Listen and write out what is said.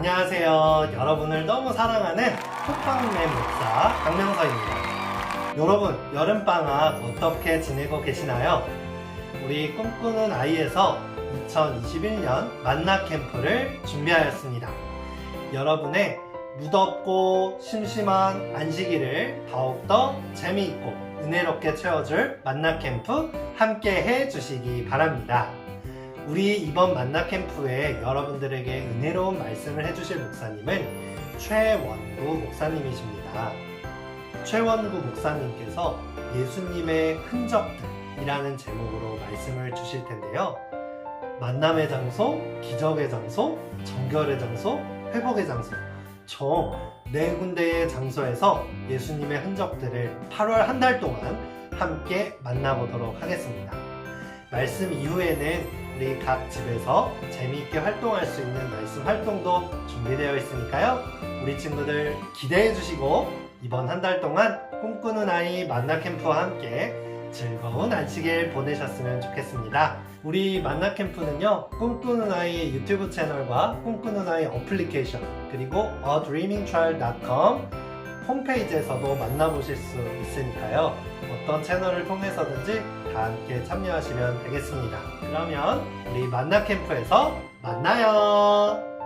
안녕하세요. 여러분을 너무 사랑하는 톡방맨 목사 강명서입니다. 여러분, 여름방학 어떻게 지내고 계시나요? 우리 꿈꾸는 아이에서 2021년 만나 캠프를 준비하였습니다. 여러분의 무덥고 심심한 안식일을 더욱더 재미있고 은혜롭게 채워줄 만나 캠프 함께 해 주시기 바랍니다. 우리 이번 만나 캠프에 여러분들에게 은혜로운 말씀을 해주실 목사님은 최원구 목사님이십니다. 최원구 목사님께서 예수님의 흔적들이라는 제목으로 말씀을 주실 텐데요. 만남의 장소, 기적의 장소, 정결의 장소, 회복의 장소. 총 네 군데의 장소에서 예수님의 흔적들을 8월 한 달 동안 함께 만나보도록 하겠습니다. 말씀 이후에는 우리 각 집에서 재미있게 활동할 수 있는 말씀 활동도 준비되어 있으니까요. 우리 친구들 기대해 주시고 이번 한 달 동안 꿈꾸는 아이 만나 캠프와 함께 즐거운 안식일 보내셨으면 좋겠습니다. 우리 만나 캠프는요, 꿈꾸는 아이 유튜브 채널과 꿈꾸는 아이 어플리케이션, 그리고 adreamingchild.com 홈페이지에서도 만나보실 수 있으니까요. 어떤 채널을 통해서든지 다 함께 참여하시면 되겠습니다. 그러면 우리 만나 캠프에서 만나요.